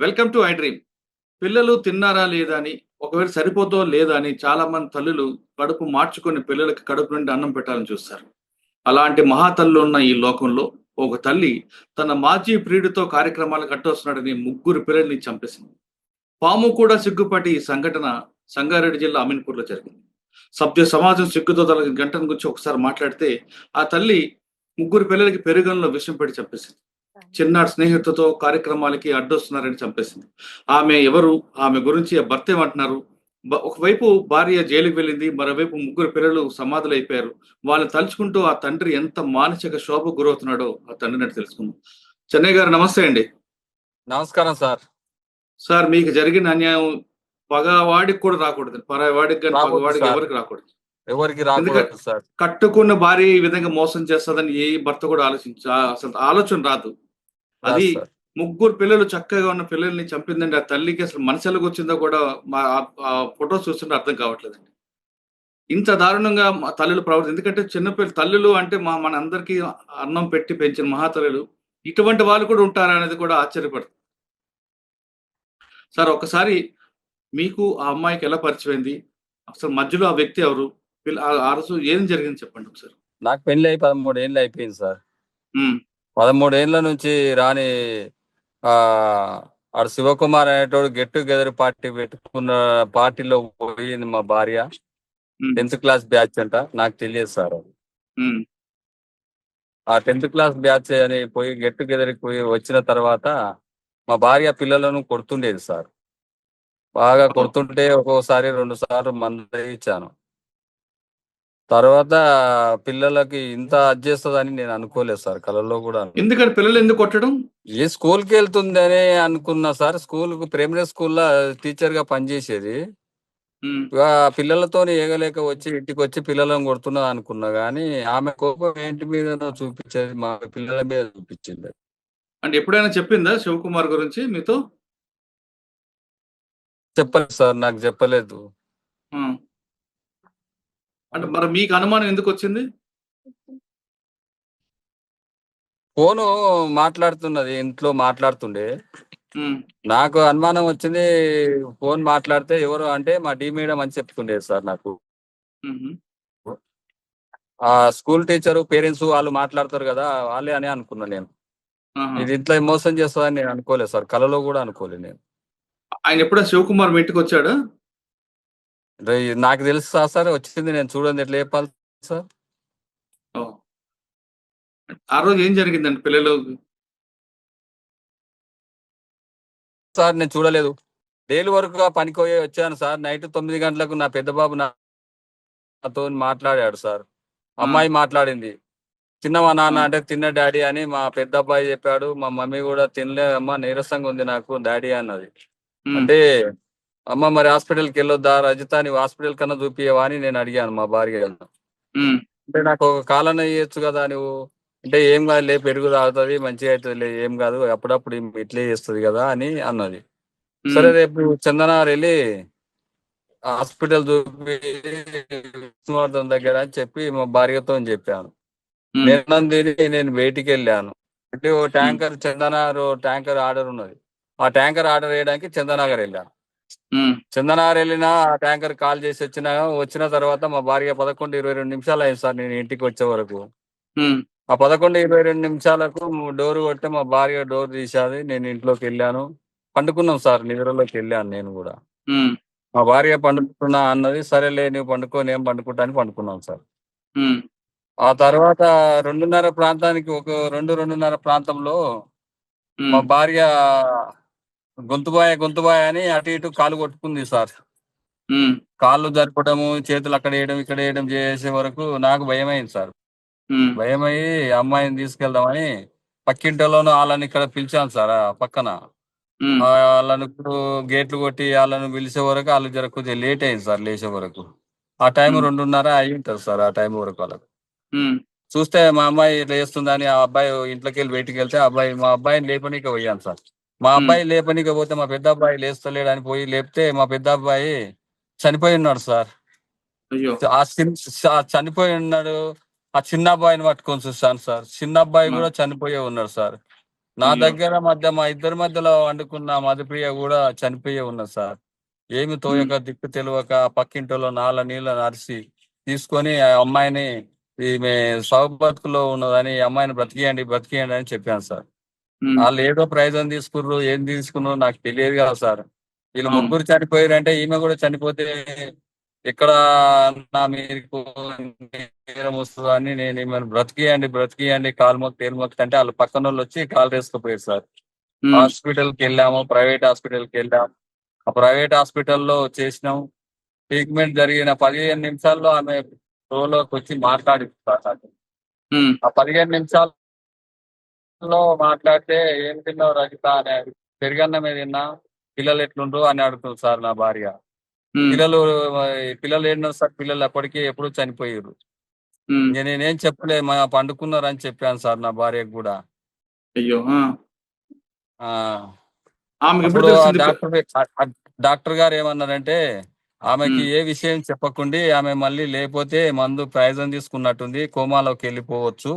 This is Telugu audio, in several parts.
Welcome to I dream. పిల్లలు తిన్నారా లేదా అని ఒకవేళ సరిపోతో లేదా అని చాలా మంది తల్లులు కడుపు మార్చుకొని పిల్లలకి కడుపు నుండి అన్నం పెట్టాలని చూస్తారు. అలాంటి మహాతల్లు ఉన్న ఈ లోకంలో ఒక తల్లి తన మాజీ ప్రియుడితో కార్యక్రమాలు కట్టొస్తున్నాడని ముగ్గురు పిల్లల్ని చంపేసింది. పాము కూడా సిగ్గుపడి ఈ సంఘటన సంగారెడ్డి జిల్లా అమీన్పూర్లో జరిగింది. సభ్య సమాజం సిగ్గుతో తల గంటను గురించి ఒకసారి మాట్లాడితే ఆ తల్లి ముగ్గురు పిల్లలకి పెరుగంలో విషం పెట్టి చంపేసింది. చిన్నాడు స్నేహితులతో కార్యక్రమాలకి అడ్డొస్తున్నారని చంపేసింది. ఆమె ఎవరు? ఆమె గురించి భర్త ఏమంటున్నారు? ఒకవైపు భార్య జైలుకి వెళ్ళింది మరోవైపు ముగ్గురు పిల్లలు సమాధులు అయిపోయారు వాళ్ళని తలుచుకుంటూ ఆ తండ్రి ఎంత మానసిక శోభ గురవుతున్నాడో ఆ తండ్రిని అడిగి తెలుసుకుందాం. చెన్నై గారు నమస్తే అండి. నమస్కారం సార్. సార్ మీకు జరిగిన అన్యాయం పగవాడికి కూడా రాకూడదు. పరవాడికి కానీ పగవాడికి. ఎవరికి రాకూడదు. ఎవరికి రాకూడదు సార్. కట్టుకున్న భార్య ఈ విధంగా మోసం చేస్తుందని ఏ భర్త కూడా ఆలోచించ అసలు ఆలోచన రాదు. అది. ముగ్గురు పిల్లలు చక్కగా ఉన్న పిల్లల్ని చంపిందండి ఆ తల్లికి అసలు మనసులకు వచ్చిందో కూడా మా ఆ- ఆ ఫోటో చూస్తుంటే అర్థం కావట్లేదండి. ఇంత దారుణంగా మా తల్లులు ప్రవర్తి ఎందుకంటే చిన్నపిల్ల తల్లులు అంటే మా మన అందరికీ అన్నం పెట్టి పెంచిన మహాతల్లులు ఇటువంటి వాళ్ళు కూడా ఉంటారా అనేది కూడా ఆశ్చర్యపడుతుంది సార్ ఒకసారి మీకు ఆ అమ్మాయికి ఎలా పరిచయమైంది అసలు మధ్యలో ఆ వ్యక్తి ఎవరు? ఆ- ఆ రోజు ఏం జరిగింది చెప్పండి ఒకసారి. నాకు పెళ్ళి అయి పదమూడు ఏళ్ళు అయిపోయింది సార్. ఉమ్, పదమూడు ఏళ్ళ నుంచి రాని ఆ ఆడు శివకుమార్ అనేటోడు గెట్ టుగెదర్ పార్టీ పెట్టుకున్న పార్టీలో పోయింది మా భార్య. టెన్త్ క్లాస్ బ్యాచ్ అంట నాకు తెలియదు సార్ అది. ఆ టెన్త్ క్లాస్ బ్యాచ్ అని పోయి గెట్ టుగెదర్ పోయి వచ్చిన తర్వాత మా భార్య పిల్లలను కొడుతుండేది సార్. బాగా కొడుతుంటే ఒక్కోసారి రెండు సార్లు మంద ఇచ్చాను తర్వాత పిల్లలకి ఇంత చేస్తుందని నేను అనుకోలేదు సార్ కళల్లో కూడా. ఎందుకని పిల్లలు ఎందుకు కొట్టడం? ఏ స్కూల్కి వెళ్తుందని అనుకున్నా సార్ స్కూల్ ప్రైమరీ స్కూల్లో టీచర్గా పనిచేసేది పిల్లలతో ఏగలేక వచ్చి ఇంటికి వచ్చి పిల్లలను కొడుతున్నా అనుకున్నా గానీ ఆమె కోపం ఏంటి మీద చూపించేది మా పిల్లల మీద చూపించింది. అంటే ఎప్పుడైనా చెప్పిందా శివకుమార్ గురించి మీతో? చెప్పలేదు సార్ నాకు చెప్పలేదు. అంటే మరి మీకు అనుమానం ఎందుకు వచ్చింది? ఫోను మాట్లాడుతున్నది ఇంట్లో మాట్లాడుతుండే. నాకు అనుమానం వచ్చింది ఫోన్ మాట్లాడితే ఎవరు అంటే మా డి మేడం అని చెప్తుండేది సార్ నాకు. ఆ స్కూల్ టీచర్ పేరెంట్స్ వాళ్ళు మాట్లాడతారు కదా వాళ్ళే అని అనుకున్నా నేను. ఇది ఇంట్లో మోసం చేస్తుందని నేను అనుకోలేదు సార్ కలలో కూడా అనుకోలేదు నేను. ఆయన ఎప్పుడైనా శివకుమార్ మీ ఇంటికి వచ్చాడా? నాకు తెలుసు సార్ సార్ వచ్చింది నేను చూడండి ఎట్లా చెప్పాలి సార్. ఆ రోజు ఏం జరిగిందండి పిల్లలు? సార్ నేను చూడలేదు. డైలీ వరకు పనికి పోయి వచ్చాను సార్. నైట్ తొమ్మిది గంటలకు నా పెద్ద బాబు నాతో మాట్లాడాడు సార్. అమ్మాయి మాట్లాడింది. తిన్నవా నాన్న? అంటే తిన్న డాడీ అని మా పెద్ద అబ్బాయి చెప్పాడు. మా మమ్మీ కూడా తినలే అమ్మ నీరసంగా ఉంది నాకు డాడీ అన్నది. అంటే అమ్మ మరి హాస్పిటల్కి వెళ్ళొద్దా? రజిత నీవు హాస్పిటల్ కన్నా చూపియవా అని నేను అడిగాను మా భార్య అంటే నాకు ఒక కాలన చేయొచ్చు కదా నువ్వు. అంటే ఏం కాదు లే పెరుగు తాగుతుంది మంచిగా అవుతుంది లే ఏం కాదు అప్పుడప్పుడు ఇట్లే చేస్తుంది కదా అని అన్నది. సరే రేపు చందనార్ వెళ్ళి హాస్పిటల్ చూపి విష్ణువర్ధన్ దగ్గర అని చెప్పి మా భార్యతో చెప్పాను. ఉమ్, నేను బయటికి వెళ్ళాను. అంటే ఓ ట్యాంకర్ చందనార్ ట్యాంకర్ ఆర్డర్ ఉన్నది. ఆ ట్యాంకర్ ఆర్డర్ వేయడానికి చందనగర్ వెళ్ళాను వెళ్ళినా ఆ ట్యాంకర్ కాల్ చేసి వచ్చిన వచ్చిన తర్వాత మా భార్య పదకొండు ఇరవై రెండు నిమిషాలు అయింది సార్ నేను ఇంటికి వచ్చే వరకు. ఆ పదకొండు ఇరవై రెండు నిమిషాలకు డోర్ కొడితే మా భార్య డోర్ తీసేది నేను ఇంట్లోకి వెళ్ళాను. పండుకున్నాం సార్ నిద్రలోకి వెళ్ళాను నేను కూడా. మా భార్య పండుకుంటున్నా అన్నది సరేలే నువ్వు పండుకో నేను పండుకుంటా అని పండుకున్నాం సార్. ఆ తర్వాత రెండున్నర ప్రాంతానికి ఒక రెండు రెండున్నర ప్రాంతంలో మా భార్య గొంతుబాయ గొంతుబాయ అని అటు ఇటు కాలు కొట్టుకుంది సార్. కాళ్ళు జరపడము చేతులు అక్కడ వేయడం ఇక్కడ వేయడం చేసే వరకు నాకు భయమైంది సార్. ఉమ్, భయమయ్యి అమ్మాయిని తీసుకెళ్దామని పక్కింటిలోనూ వాళ్ళని ఇక్కడ పిలిచాను సార్ ఆ పక్కన. వాళ్ళని ఇప్పుడు గేట్లు కొట్టి వాళ్ళని పిలిచే వరకు వాళ్ళు జర కొద్దిగా లేట్ అయింది సార్ లేచే వరకు. ఆ టైం. రెండున్నర అయి ఉంటుంది సార్ ఆ టైం వరకు వాళ్ళకి. చూస్తే మా అమ్మాయి లేస్తుందని ఆ అబ్బాయి ఇంట్లోకి వెళ్ళి బయటికి వెళ్తే ఆ అబ్బాయి మా అబ్బాయిని లేపనీకి పోయాను సార్. మా. అబ్బాయి లేపనీకి పోతే మా పెద్ద అబ్బాయి లేస్తలేడు అని పోయి లేపితే మా పెద్ద అబ్బాయి చనిపోయి ఉన్నాడు సార్. ఆ చిన్- ఆ చనిపోయి ఉన్నాడు. ఆ చిన్న అబ్బాయిని పట్టుకొని చూస్తాను సార్. చిన్న అబ్బాయి. కూడా చనిపోయే ఉన్నాడు సార్. నా. దగ్గర మధ్య మా ఇద్దరి మధ్యలో వండుకున్న మధుప్రియ కూడా చనిపోయి ఉన్నది సార్. ఏమి తోయక దిక్కు తెలియక పక్కింటిలో నాల నీళ్ళ నరిసి తీసుకొని ఆ అమ్మాయిని ఈమె సౌబతుకులో ఉన్నదని అమ్మాయిని బ్రతికియండి బ్రతికియండి అని చెప్పాను సార్. వాళ్ళు ఏదో ప్రైజం తీసుకుర్రు ఏం తీసుకున్నారు నాకు తెలియదు కదా సార్. వీళ్ళు. ముగ్గురు చనిపోయారంటే ఈమె కూడా చనిపోతే ఇక్కడ నా మీకు నేరం వస్తుంది అని నేను ఈమెను బ్రతికియండి బ్రతికియండి కాలు మొక్కి తేలు మొక్కి అంటే వాళ్ళు పక్కన వాళ్ళు వచ్చి కాలు వేసుకుపోయారు సార్. ఉమ్, హాస్పిటల్కి వెళ్ళాము ప్రైవేట్ హాస్పిటల్కి వెళ్ళాము. ఆ ప్రైవేట్ హాస్పిటల్లో చేసినాం. ట్రీట్మెంట్ జరిగిన పదిహేను నిమిషాల్లో ఆమె రోలోకి వచ్చి మాట్లాడి ఆ పదిహేను నిమిషాల్లో మాట్లాడితే ఏం తిన్నావు రజిత అని అడిగి, పెరుగన్నం మీద తిన్నా? పిల్లలు ఎట్లుండ్రు అని అడుగుతుంది సార్ నా భార్య. ఉమ్, పిల్లలు ఆ, పిల్లలు ఏంటో సార్ పిల్లలు అప్పటికి ఎప్పుడు చనిపోయారు ఉమ్, ఇంక నేనేం చెప్పలే మా పండుకున్నారు అని చెప్పాను సార్ నా భార్యకు కూడా. అయ్యో ఆ. ఆ. ఆమెకి ఎప్పుడు అప్పుడు ఆ తెలిసింది? డాక్టర్ ఆ- ఆ డాక్టర్ గారు ఏమన్నారంటే ఆమెకి. ఏ విషయం చెప్పకుండి ఆమె మళ్ళీ లేకపోతే మందు ప్రయోజనం తీసుకున్నట్టుంది కోమాలోకి వెళ్ళిపోవచ్చు.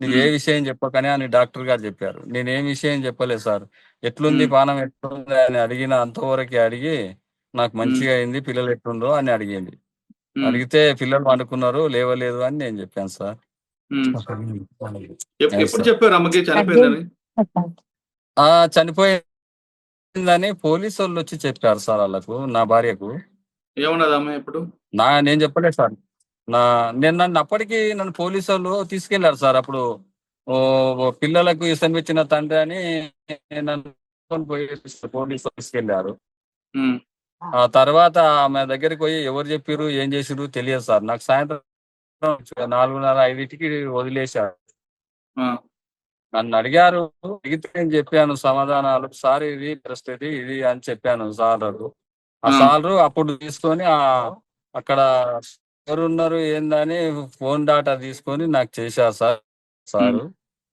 నువ్వు ఏ విషయం చెప్పకనే అని డాక్టర్ గారు చెప్పారు. నేను ఏం విషయం చెప్పలేదు సార్. ఎట్లుంది పానం ఎట్లుంది అని అడిగిన అంతవరకు అడిగి నాకు మంచిగా అయింది పిల్లలు ఎట్లుండ్రో అని అడిగింది. అడిగితే పిల్లలు వండుకున్నారు లేవలేదు అని నేను చెప్పాను సార్. ఎప్పుడు. చెప్పారు అమ్మకి? చనిపోయిందని? ఆ చనిపోయిందని పోలీసు వాళ్ళు వచ్చి చెప్పారు సార్ వాళ్ళకు నా భార్యకు. ఎప్పుడు? నా నేను చెప్పలేదు సార్. నా నేను నన్ను అప్పటికి నన్ను పోలీసు వాళ్ళు తీసుకెళ్ళారు సార్. అప్పుడు పిల్లలకు ఇచ్చిన తండ్రి అని నన్ను పోయి పోలీసు తీసుకెళ్ళారు ఆ తర్వాత ఆమె దగ్గరికి పోయి ఎవరు చెప్పారు ఏం చేసిరు తెలియదు సార్. నాకు సాయంత్రం నాలుగున్నర ఐదింటికి వదిలేశారు. నన్ను అడిగారు అడిగితే నేను చెప్పాను సమాధానాలు. సార్ ఇది పరిస్థితి ఇది అని చెప్పాను సార్. ఆ ఆ. సార్ అప్పుడు తీసుకొని ఆ అక్కడ ఎవరు ఉన్నారు ఏందని ఫోన్ డాటా తీసుకొని నాకు చేశారు సార్. సారు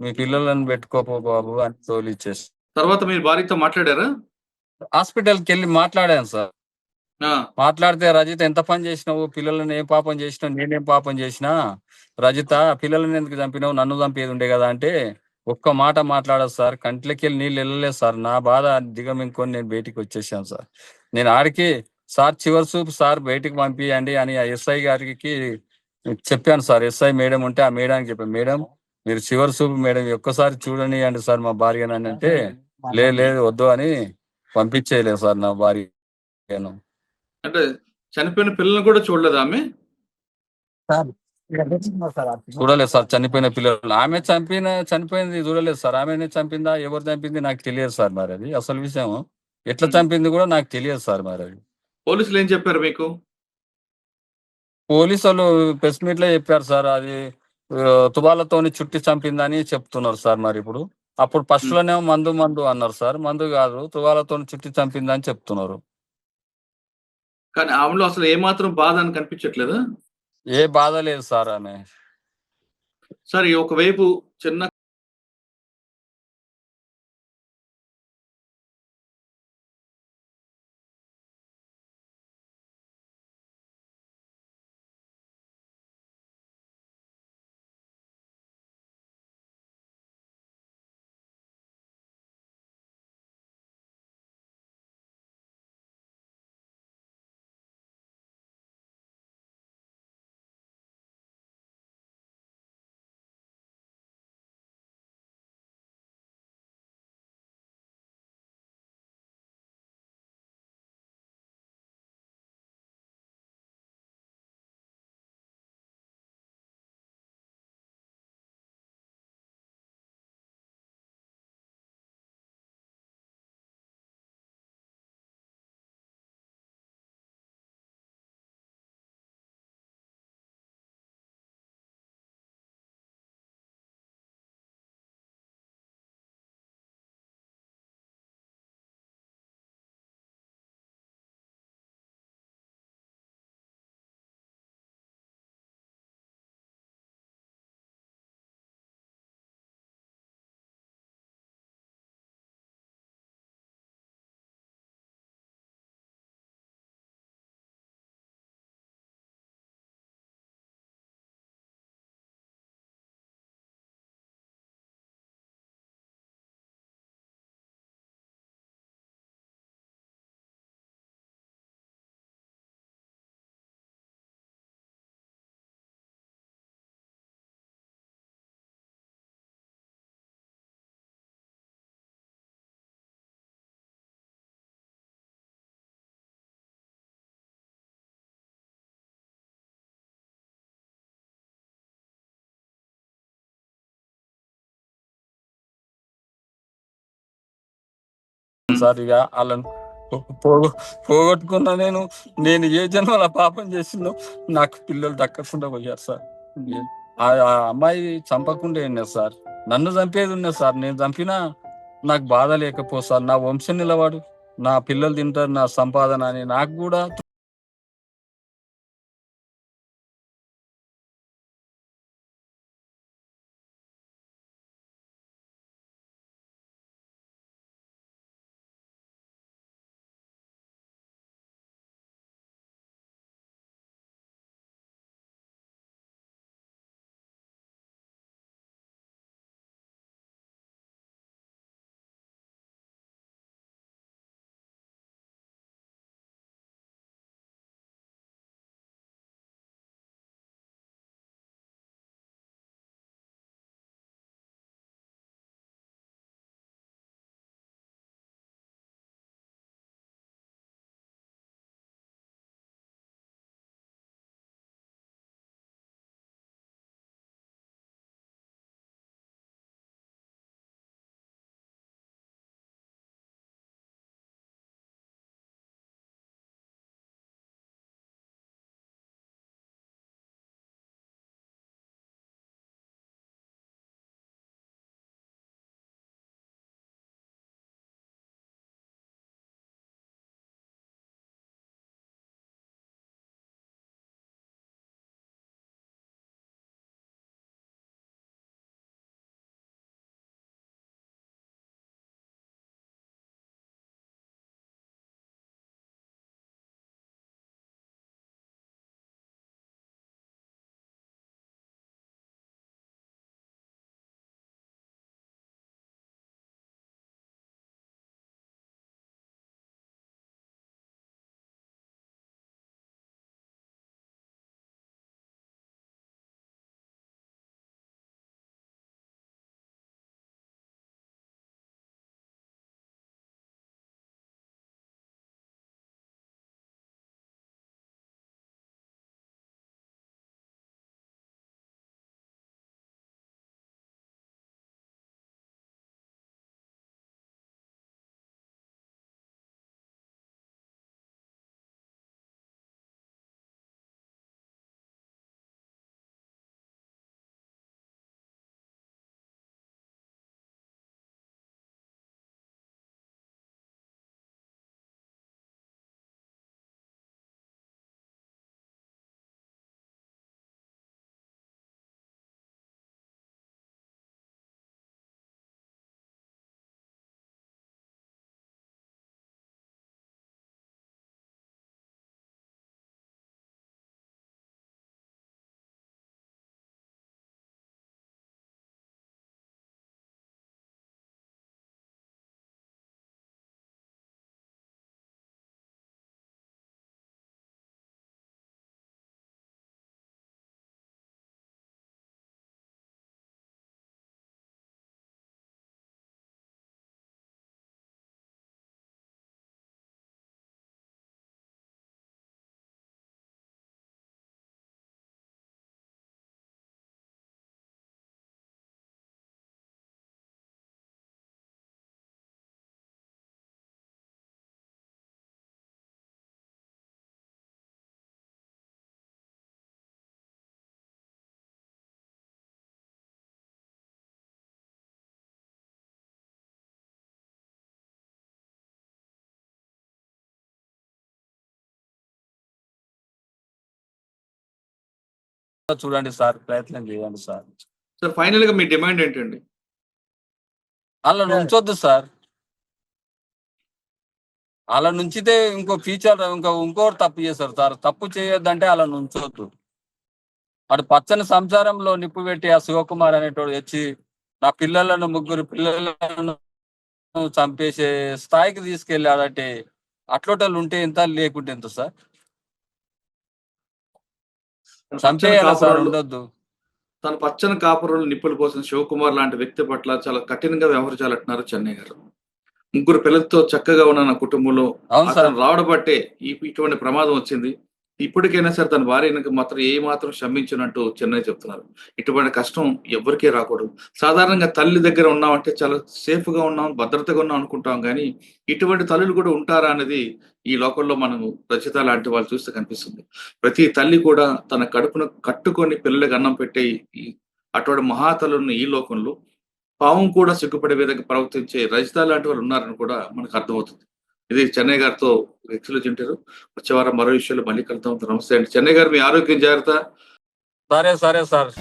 మీ పిల్లలను పెట్టుకోపో బాబు అని తోలిచ్చేసి. తర్వాత మీరు భార్యతో మాట్లాడారా? హాస్పిటల్కి వెళ్ళి మాట్లాడాను సార్. మాట్లాడితే రజిత ఎంత పని చేసినావు? పిల్లలను ఏం పాపం చేసినావు? నేనేం పాపం చేసినా? రజిత పిల్లలను ఎందుకు చంపినావు? నన్ను చంపేది ఉండే కదా అంటే ఒక్క మాట మాట్లాడదు సార్. కంట్లకి వెళ్ళి నీళ్ళు వెళ్ళలేదు సార్. నా బాధ దిగమింకొని నేను బయటికి వచ్చేసాను సార్. నేను ఆడికి సార్ చివరి చూపు సార్ బయటికి పంపియండి అని ఆ ఎస్ఐ గారికి చెప్పాను సార్. ఎస్ఐ మేడం ఉంటే ఆ మేడానికి చెప్పాను. మేడం మీరు చివరి చూపు మేడం ఒక్కసారి చూడనియండి సార్ మా భార్య అని అంటే. లేదు లేదు వద్దు అని పంపించేయలేదు సార్ నా భార్యను. అంటే చనిపోయిన పిల్లల్ని కూడా చూడలేదు ఆమె? చూడలేదు సార్ చనిపోయిన పిల్లలు. ఆమె చంపిన చనిపోయింది చూడలేదు సార్. ఆమెనే చంపిందా ఎవరు చంపింది నాకు తెలియదు సార్ మరి అది. అసలు విషయం ఎట్లా చంపింది కూడా నాకు తెలియదు సార్ మరి అది. పోలీసులు ఏం చెప్పారు మీకు? పోలీసు వాళ్ళు ప్రెస్ మీట్లో చెప్పారు సార్ అది ఆ, తువాలతోని చుట్టి చంపిందని చెప్తున్నారు సార్ మరి ఇప్పుడు. అప్పుడు ఫస్ట్లోనే మందు మందు అన్నారు సార్. మందు కాదు తువాలతో చుట్టి చంపిందని చెప్తున్నారు. కానీ ఆమెలో అసలు ఏమాత్రం బాధ అని కనిపించట్లేదా? ఏ బాధ లేదు సార్ ఆమె. సరే ఒకవైపు చిన్న సార్ ఇక వాళ్ళని పోగొ- పోగొట్టుకున్న నేను నేను ఏ జన్మల పాపం చేసిందో నాకు పిల్లలు దక్కకుండా పోయారు సార్. ఆ అమ్మాయి చంపకుండా ఉన్నది సార్. నన్ను చంపేది ఉన్నది సార్. నేను చంపినా నాకు బాధ లేకపో సార్. నా వంశం నిలవాడు. నా పిల్లలు తింటారు నా సంపాదన అని నాకు కూడా చూడండి సార్ ప్రయత్నం చేయండి సార్. సార్ ఫైనల్గా మీ డిమాండ్ ఏంటండి? అలా ఉంచొద్దు సార్. అలా నుంచితే ఇంకో ఫీచర్ ఇంకో ఇంకోటి తప్పు చేస్తారు సార్. తప్పు చేయొద్దంటే అలా ఉంచొద్దు అటు పచ్చని సంసారంలో నిప్పు పెట్టి ఆ శివకుమార్ అనేటోడు వచ్చి నా పిల్లలను ముగ్గురు పిల్లలను చంపేసే స్థాయికి తీసుకెళ్ళాడంటే అట్లోటలు ఉంటే ఎంత లేకుంటే ఎంత సార్ పచ్చని చంపేయాలి సార్ కాపురాలు- ఉండొద్దు. తన పచ్చని కాపురంలో నిప్పుల కోసం శివకుమార్ లాంటి వ్యక్తి పట్ల చాలా కఠినంగా వ్యవహరించాలంటున్నారు చెన్నై గారు. ముగ్గురు పిల్లలతో చక్కగా ఉన్న నా కుటుంబంలో రావడం బట్టే ఈ ఇటువంటి ప్రమాదం వచ్చింది. ఇప్పటికైనా సరే తన భార్యకి మాత్రం ఏ మాత్రం క్షమించినట్టు చెన్నై చెప్తున్నారు. ఇటువంటి కష్టం ఎవరికీ రాకూడదు. సాధారణంగా తల్లి దగ్గర ఉన్నామంటే చాలా సేఫ్గా ఉన్నాం భద్రతగా ఉన్నాం అనుకుంటాం కానీ ఇటువంటి తల్లులు కూడా ఉంటారా అనేది ఈ లోకంలో మనము రచిత లాంటి వాళ్ళు చూస్తే కనిపిస్తుంది. ప్రతి తల్లి కూడా తన కడుపును కట్టుకొని పిల్లలకు అన్నం పెట్టే ఈ అటువంటి మహాతలున్న ఈ లోకంలో పావం కూడా సిగ్గుపడే విధంగా ప్రవర్తించే రజిత లాంటి వాళ్ళు ఉన్నారని కూడా మనకు అర్థమవుతుంది. ఇది చెన్నై గారితో వ్యక్తులు తింటారు వచ్చే వారం మరో విషయంలో మళ్ళీ కలుద్దాం. నమస్తే అండి. చెన్నై గారు మీ ఆరోగ్యం జాగ్రత్త. సరే సరే సార్.